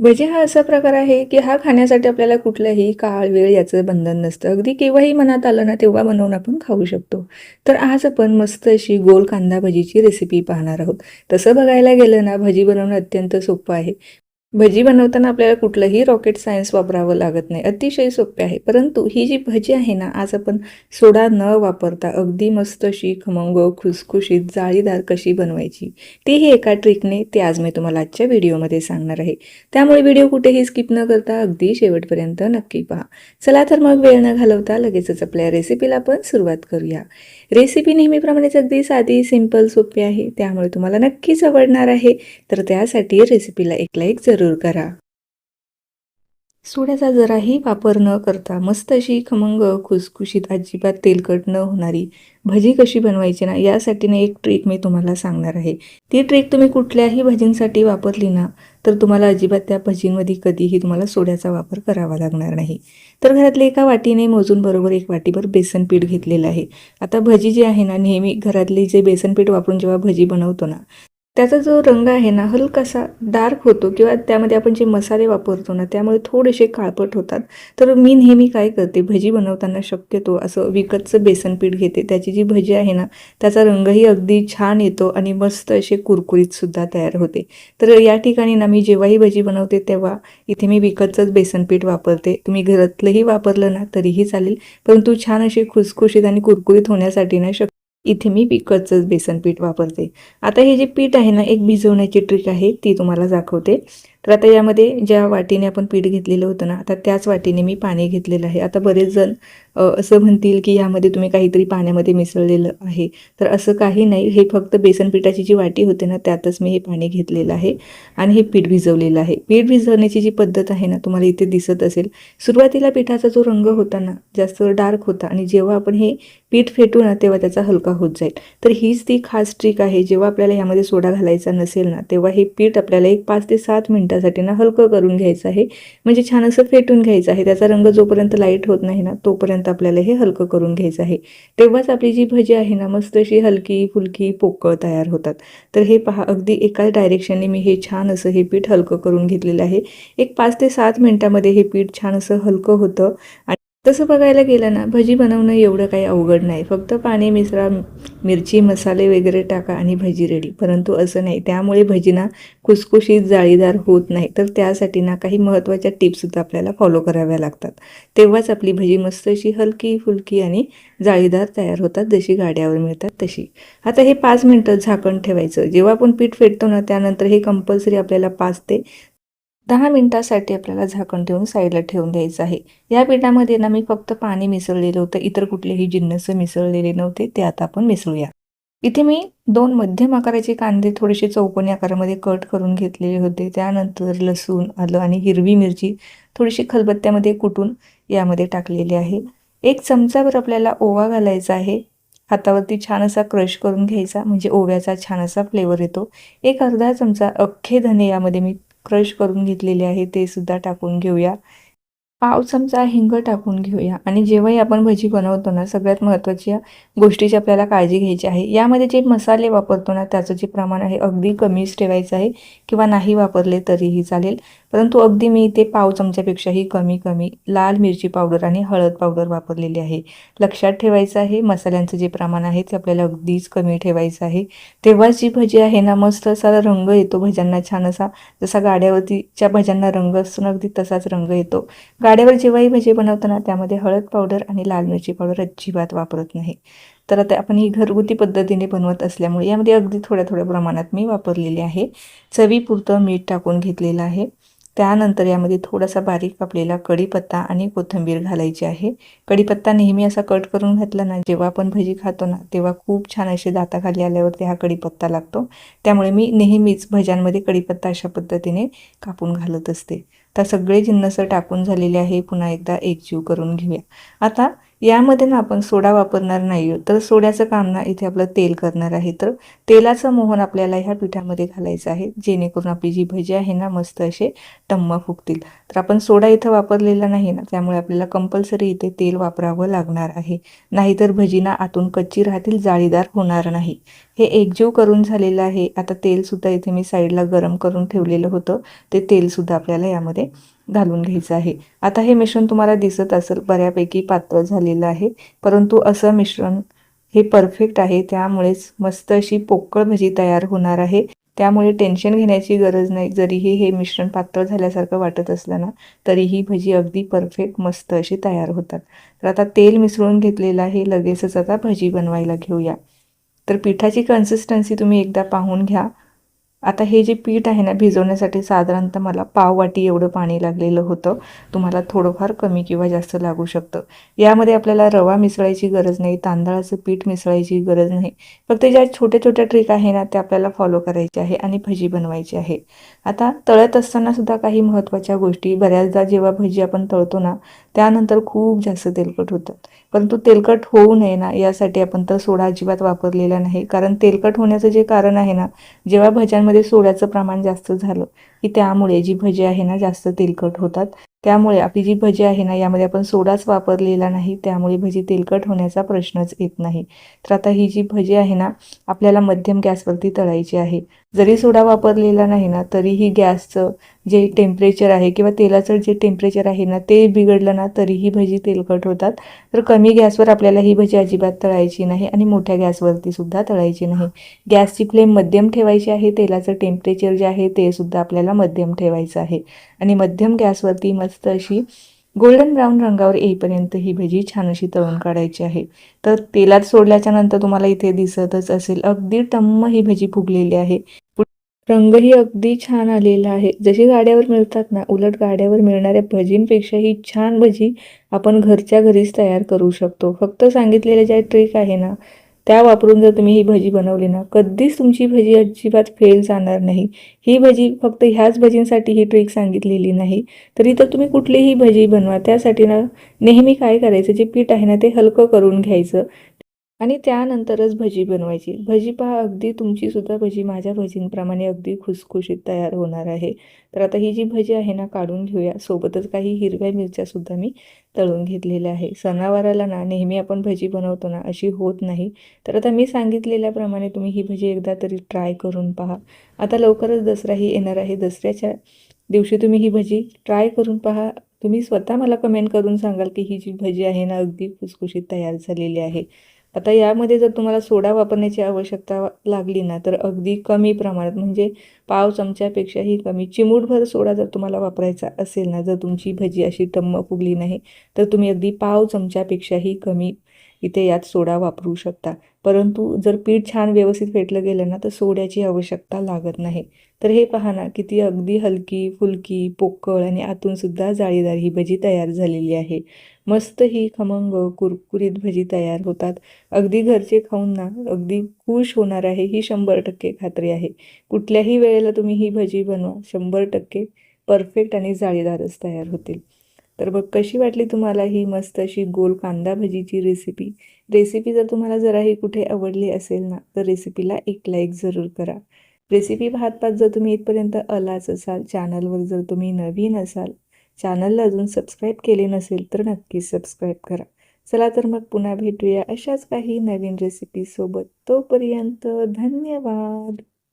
भजी हा असा प्रकार आहे की हा खाण्यासाठी आपल्याला कुठलाही काळ वेळ याचं बंधन नसतं. अगदी केव्हाही मनात आलं ना तेव्हा बनवून आपण खाऊ शकतो. तर आज आपण मस्त अशी गोल कांदा भजीची रेसिपी पाहणार आहोत. तसं बघायला गेलं ना भजी बनवणं अत्यंत सोपं आहे. भजी बनवताना आपल्याला कुठलंही रॉकेट सायन्स वापरावं लागत नाही. अतिशय सोपे आहे. परंतु ही जी भजी आहे ना आज आपण सोडा न वापरता अगदी मस्त अशी खमंग खुसखुशीत जाळीदार कशी बनवायची तीही एका ट्रिकने ते आज मी तुम्हाला आजच्या व्हिडिओमध्ये सांगणार आहे. त्यामुळे व्हिडिओ कुठेही स्किप न करता अगदी शेवटपर्यंत नक्की पहा. चला तर मग वेळ न घालवता लगेचच आपल्या रेसिपीला आपण सुरुवात करूया. रेसिपी नेहमीप्रमाणेच अगदी साधी सिंपल सोपी आहे. त्यामुळे तुम्हाला नक्कीच आवडणार आहे. तर त्यासाठी रेसिपीला एक लाईक जरूर करा. सोड्याचा जराही वापर न करता मस्त अशी खमंग खुसखुशीत अजिबात तेलकट न होणारी भजी कशी बनवायची ना यासाठी ना एक ट्रिक मी तुम्हाला सांगणार आहे. ती ट्रिक तुम्ही कुठल्याही भजींसाठी वापरली ना तर तुम्हाला अजिबात त्या भजींमध्ये कधीही तुम्हाला सोड्याचा वापर करावा लागणार नाही. तर घरातल्या एका वाटीने मोजून बरोबर एक वाटीभर बेसन पीठ घेतलेलं आहे. आता भजी जी आहे ना नेहमी घरातली जे बेसन पीठ वापरून जेव्हा भजी बनवतो ना त्याचा जो रंग आहे ना हलकासा डार्क होतो किंवा त्यामध्ये आपण जे मसाले वापरतो ना त्यामुळे थोडेसे काळपट होतात. तर मी नेहमी काय करते भजी बनवताना शक्यतो असं विकतचं बेसन पीठ घेते. त्याची जी भजी आहे ना त्याचा रंगही अगदी छान येतो आणि मस्त असे कुरकुरीतसुद्धा तयार होते. तर या ठिकाणी ना मी जेव्हाही भजी बनवते तेव्हा इथे मी विकतचंच बेसन पीठ वापरते. तुम्ही घरातलंही वापरलं ना तरीही चालेल. परंतु छान असे खुसखुशीत आणि कुरकुरीत होण्यासाठी ना शक इथे मी विकतचंच बेसन पीठ वापरते. आता हे जे पीठ आहे ना एक भिजवण्याची ट्रिक आहे ती तुम्हाला दाखवते. तर आता यामध्ये ज्या वाटीने आपण पीठ घेतलेलं होतं ना आता त्याच वाटीने मी पाणी घेतलेलं आहे. आता बरेच जण असं म्हणतील की यामध्ये तुम्ही काहीतरी पाण्यामध्ये मिसळलेलं आहे. तर असं काही नाही. हे फक्त बेसन पिठाची जी वाटी होते ना त्यातच मी हे पाणी घेतलेलं आहे आणि हे पीठ भिजवलेलं आहे. पीठ भिजवण्याची जी पद्धत आहे ना तुम्हाला इथे दिसत असेल. सुरुवातीला पिठाचा जो रंग होता ना जास्त डार्क होता आणि जेव्हा आपण हे पीठ फेटू ना तेव्हा त्याचा हलका होत जाईल. तर हीच ती खास ट्रिक आहे. जेव्हा आपल्याला यामध्ये सोडा घालायचा नसेल ना तेव्हा हे पीठ आपल्याला एक पाच ते सात मिनटं त्यासाठी ना हलकं करून घ्यायचं आहे. म्हणजे छान असं फेटून घ्यायचं आहे. त्याचा रंग जोपर्यंत लाइट होत नाही ना तोपर्यंत आपल्याला हे हलकं करून घ्यायचं आहे. तेव्हाच आपली जी भजी आहे ना मस्त अशी हलकी फुलकी पोकळ तयार होतात. तर हे पहा अगदी एकाच डायरेक्शनने मी हे छान असं हे पीठ हलकं करून घेतलेलं आहे. एक पाच ते सात मिनिटामध्ये हे पीठ छान असं हलकं होतं. तसं बघायला गेलं ना भजी बनवणं एवढं काही अवघड नाही. फक्त पाणी मिसळा मिरची मसाले वगैरे टाका आणि भजी रेडी परंतु असं नाही. त्यामुळे भजीना खुसखुशीत जाळीदार होत नाही. तर त्यासाठी ना काही महत्त्वाच्या टिप्ससुद्धा आपल्याला फॉलो कराव्या लागतात. तेव्हाच आपली भजी मस्त अशी हलकी फुलकी आणि जाळीदार तयार होतात. जशी गाड्यावर मिळतात तशी. आता हे पाच मिनटं झाकण ठेवायचं. जेव्हा आपण पीठ फेटतो ना त्यानंतर हे कंपल्सरी आपल्याला पाच ते दहा मिनिटासाठी आपल्याला झाकण ठेवून साईडला ठेवून द्यायचं आहे. या पिठामध्ये ना मी फक्त पाणी मिसळलेलं होतं. इतर कुठलेही जिन्नस मिसळलेले नव्हते. ते आता आपण मिसळूया. इथे मी दोन मध्यम आकाराचे कांदे थोडेसे चौकोनी आकारामध्ये कट करून घेतलेले होते. त्यानंतर लसूण आलं आणि हिरवी मिरची थोडीशी खलबत्त्यामध्ये कुटून यामध्ये टाकलेली आहे. एक चमचाभर आपल्याला ओवा घालायचा आहे. हातावरती छान असा क्रश करून घ्यायचा. म्हणजे ओव्याचा छान असा फ्लेवर येतो. एक अर्धा चमचा अख्खे धने यामध्ये मी क्रश करून घेतलेले आहे ते सुद्धा टाकून घेऊया. पाव चमचा हिंग टाकून घेऊया. आणि जेव्हाही आपण भजी बनवतो ना सगळ्यात महत्त्वाच्या गोष्टीची आपल्याला काळजी घ्यायची आहे. यामध्ये जे मसाले वापरतो ना त्याचं जे प्रमाण आहे अगदी कमीच ठेवायचं आहे किंवा नाही वापरले तरीही चालेल. परंतु अगदी मी इथे पाव चमच्यापेक्षाही कमी कमी लाल मिरची पावडर आणि हळद पावडर वापरलेली आहे. लक्षात ठेवायचं आहे मसाल्यांचं जे प्रमाण आहे ते आपल्याला अगदीच कमी ठेवायचं आहे. तेव्हाच जी भजी आहे ना मस्त असा रंग येतो भज्यांना छान असा. जसा गाड्यावरतीच्या भज्यांना रंग असतो ना अगदी तसाच रंग येतो. गाड्यावर जेव्हाही भजी बनवताना त्यामध्ये हळद पावडर आणि लाल मिरची पावडर अजिबात वापरत नाही. तर आता आपण ही घरगुती पद्धतीने बनवत असल्यामुळे यामध्ये अगदी थोड्या थोड्या प्रमाणात मी वापरलेली आहे. चवीपुरतं मीठ टाकून घेतलेलं आहे. त्यानंतर यामध्ये थोडासा बारीक कापलेला कढीपत्ता आणि कोथिंबीर घालायची आहे. कढीपत्ता नेहमी असा कट करून घातला ना जेव्हा आपण भजी खातो ना तेव्हा खूप छान असे दाताखाली आल्यावरती हा कढीपत्ता लागतो. त्यामुळे मी नेहमीच भज्यांमध्ये कढीपत्ता अशा पद्धतीने कापून घालत असते. आता सगळे जिन्नस टाकून झालेले आहे. पुन्हा एकदा एकजीव करून घेऊया. आता यामध्ये ना आपण सोडा वापरणार नाही आहोत तर सोड्याचं काम ना इथे आपलं तेल करणार आहे. तर तेलाचं मोहन आपल्याला ह्या पिठामध्ये घालायचं आहे. जेणेकरून आपली जी भजी आहे ना मस्त असे टम्म फुगतील. तर आपण सोडा इथं वापरलेला नाही ना त्यामुळे आपल्याला कंपल्सरी इथे तेल वापरावं लागणार आहे. नाहीतर भजीना आतून कच्ची राहतील जाळीदार होणार नाही. हे एकजीव करून झालेलं आहे. आता तेलसुद्धा इथे मी साईडला गरम करून ठेवलेलं होतं. ते तेलसुद्धा आपल्याला यामध्ये घालून घ्यायचं आहे. आता हे मिश्रण तुम्हाला दिसत असेल बऱ्यापैकी पातळ झालेलं आहे. परंतु असं मिश्रण हे परफेक्ट आहे. त्यामुळेच मस्त अशी पोकळ भजी तयार होणार आहे. त्यामुळे टेन्शन घेण्याची गरज नाही. जरीही हे मिश्रण पातळ झाल्यासारखं वाटत असलं ना तरीही भजी अगदी परफेक्ट मस्त अशी तयार होतात. तर आता तेल मिसळून घेतलेलं आहे. लगेचच आता भजी बनवायला घेऊया. तर पिठाची कन्सिस्टन्सी तुम्ही एकदा पाहून घ्या. आता हे जे पीठ आहे ना भिजवण्यासाठी साधारणतः मला पाव वाटी एवढं पाणी लागलेलं होतं. तुम्हाला थोडंफार कमी किंवा जास्त लागू शकतं. यामध्ये आपल्याला रवा मिसळायची गरज नाही तांदळाचं पीठ मिसळायची गरज नाही. फक्त ज्या छोट्या छोट्या ट्रिक आहे ना त्या आपल्याला फॉलो करायच्या आहे आणि भजी बनवायची आहे. आता तळत असताना सुद्धा काही महत्त्वाच्या गोष्टी बऱ्याचदा जेव्हा भजी आपण तळतो ना त्यानंतर खूप जास्त तेलकट होतात परंतु तेलकट होऊ नये ना यासाठी आपण तर सोडा अजिबात वापरलेला नाही. कारण तेलकट होण्याचं जे कारण आहे ना जेव्हा भज्यांमध्ये सोड्याचं प्रमाण जास्त झालं की त्यामुळे जी भजी आहे ना जास्त तेलकट होतात. त्यामुळे आपली जी भजी आहे ना यामध्ये आपण सोडाच वापरलेला नाही त्यामुळे भजी तेलकट होण्याचा प्रश्नच येत नाही. तर आता ही जी भजी आहे ना आपल्याला मध्यम गॅसवरती तळायची आहे. जरी सोडा वापरलेला नाही ना तरीही गॅसचं जे टेम्परेचर आहे किंवा तेलाचं जे टेम्परेचर आहे ना ते बिघडलं ना तरीही भजी तेलकट होतात. तर कमी गॅसवर आपल्याला ही भजी अजिबात तळायची नाही आणि मोठ्या गॅसवरती सुद्धा तळायची नाही. गॅसची फ्लेम मध्यम ठेवायची आहे तेलाचं टेम्परेचर जे आहे ते सुद्धा आपल्याला मध्यम ठेवायचं आहे. आणि मध्यम गॅसवरती मस्त अशी गोल्डन ब्राऊन रंगावर येईपर्यंत ही भजी छान अशी तळून काढायची आहे. तर तेलात सोडल्याच्या नंतर तुम्हाला इथे दिसतच असेल अगदी टम्म ही भजी फुगलेली आहे. रंगही अगदी छान आलेला आहे. जशी गाड्यावर मिळतात ना उलट गाड्यावर मिळणाऱ्या भजींपेक्षा ही छान भजी आपण घरच्या घरीच तयार करू शकतो. फक्त सांगितलेले ज्या ट्रिक आहे ना त्या वापरून जर तुम्ही ही भजी बनवली ना कधीच तुमची भजी अजिबात फेल जाणार नाही. ही भजी फक्त ह्याच भजींसाठी ही ट्रिक सांगितलेली नाही. तरी तर तुम्ही कुठलीही भजी बनवा. त्यासाठी ना नेहमी काय करायचं जे पीठ आहे ना ते हलकं करून घ्यायचं. आणि त्यानंतरच भजी बनवायची. भजी पहा अगदी तुमचीसुद्धा भजी माझ्या भजींप्रमाणे अगदी खुसखुशीत तयार होणार आहे. तर आता ही जी भजी आहे ना काढून घेऊया. सोबतच काही हिरव्या मिरच्यासुद्धा मी तळून घेतलेल्या आहे. सणावाराला ना नेहमी आपण भजी बनवतो ना अशी होत नाही. तर आता मी सांगितलेल्याप्रमाणे तुम्ही ही भजी एकदा तरी ट्राय करून पहा. आता लवकरच दसराही येणार आहे. दसऱ्याच्या दिवशी तुम्ही ही भजी ट्राय करून पहा. तुम्ही स्वतः मला कमेंट करून सांगाल की ही जी भजी आहे ना अगदी खुसखुशीत तयार झालेली आहे. आता यामध्ये जर तुम्हाला सोडा वापरण्याची आवश्यकता लागली ना तर अगदी कमी प्रमाणात म्हणजे पाव चमच्यापेक्षाही कमी चिमूटभर सोडा जर तुम्हाला वापरायचा असेल ना जर तुमची भजी अशी टम्म फुगली नाही तर तुम्ही अगदी पाव चमच्यापेक्षाही कमी इथे यात सोडा वापरू शकता. परंतु जर पीठ छान व्यवस्थित फेटलं गेलं ना तर सोड्याची आवश्यकता लागत नाही. तर हे पहा ना किती अगदी हलकी फुलकी पोकळ आणि आतूनसुद्धा जाळीदार ही भजी तयार झालेली आहे. मस्त ही खमंग कुरकुरीत भजी तयार होतात. अगदी घरचे खाऊन ना अगदी खुश होणार आहे ही शंभर टक्के खात्री आहे. कुठल्याही वेळेला तुम्ही ही भजी बनवा शंभर टक्के परफेक्ट आणि जाळीदारच तयार होतील. तर बघ कशी वाटली तुम्हाला ही मस्त अशी गोल कांदा भजीची रेसिपी रेसिपी जर तुम्हाला जराही कुठे आवडली असेल ना तर रेसिपीला एक लाईक जरूर करा. रेसिपी पाहत पाहत जर तुम्ही इथपर्यंत आलाच असाल चॅनलवर जर तुम्ही नवीन असाल चॅनलला अजून सबस्क्राईब केले नसेल तर नक्की सबस्क्राईब करा. चला तर मग पुन्हा भेटूया अशाच काही नवीन रेसिपीसोबत तोपर्यंत धन्यवाद!